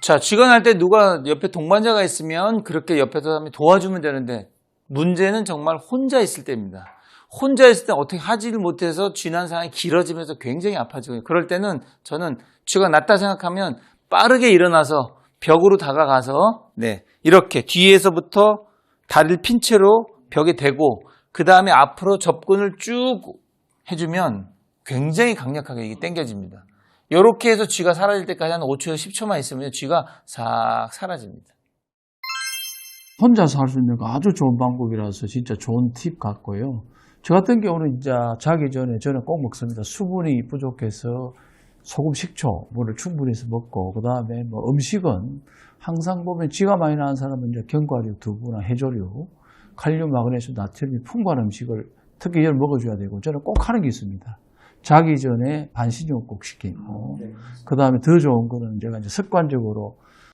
자, 날때 누가 옆에 동반자가 있으면 그렇게 옆에 사람이 도와주면 되는데 문제는 정말 혼자 있을 때입니다. 혼자 있을 때 어떻게 하지를 못해서 쥐난 상황이 길어지면서 굉장히 아파지고요. 그럴 때는 저는 쥐가 났다 생각하면 빠르게 일어나서 벽으로 다가가서 네 이렇게 뒤에서부터 다리를 핀 채로 벽에 대고 그 다음에 앞으로 접근을 쭉 해주면 굉장히 강력하게 이게 당겨집니다. 이렇게 해서 쥐가 사라질 때까지 한 5초에서 10초만 있으면 쥐가 싹 사라집니다. 혼자서 할 수 있는 거 아주 좋은 방법이라서 진짜 좋은 팁 같고요. 저 같은 경우는 이제 자기 전에 저는 꼭 먹습니다. 수분이 부족해서 소금, 식초, 물을 충분히 해서 먹고 그 다음에 뭐 음식은 항상 보면 쥐가 많이 나는 사람은 이제 견과류, 두부나 해조류, 칼륨, 마그네슘, 나트륨이 풍부한 음식을 특히 이걸 먹어줘야 되고 저는 꼭 하는 게 있습니다. 자기 전에 반신욕 꼭 시키고 그 다음에 더 좋은 거는 제가 이제 습관적으로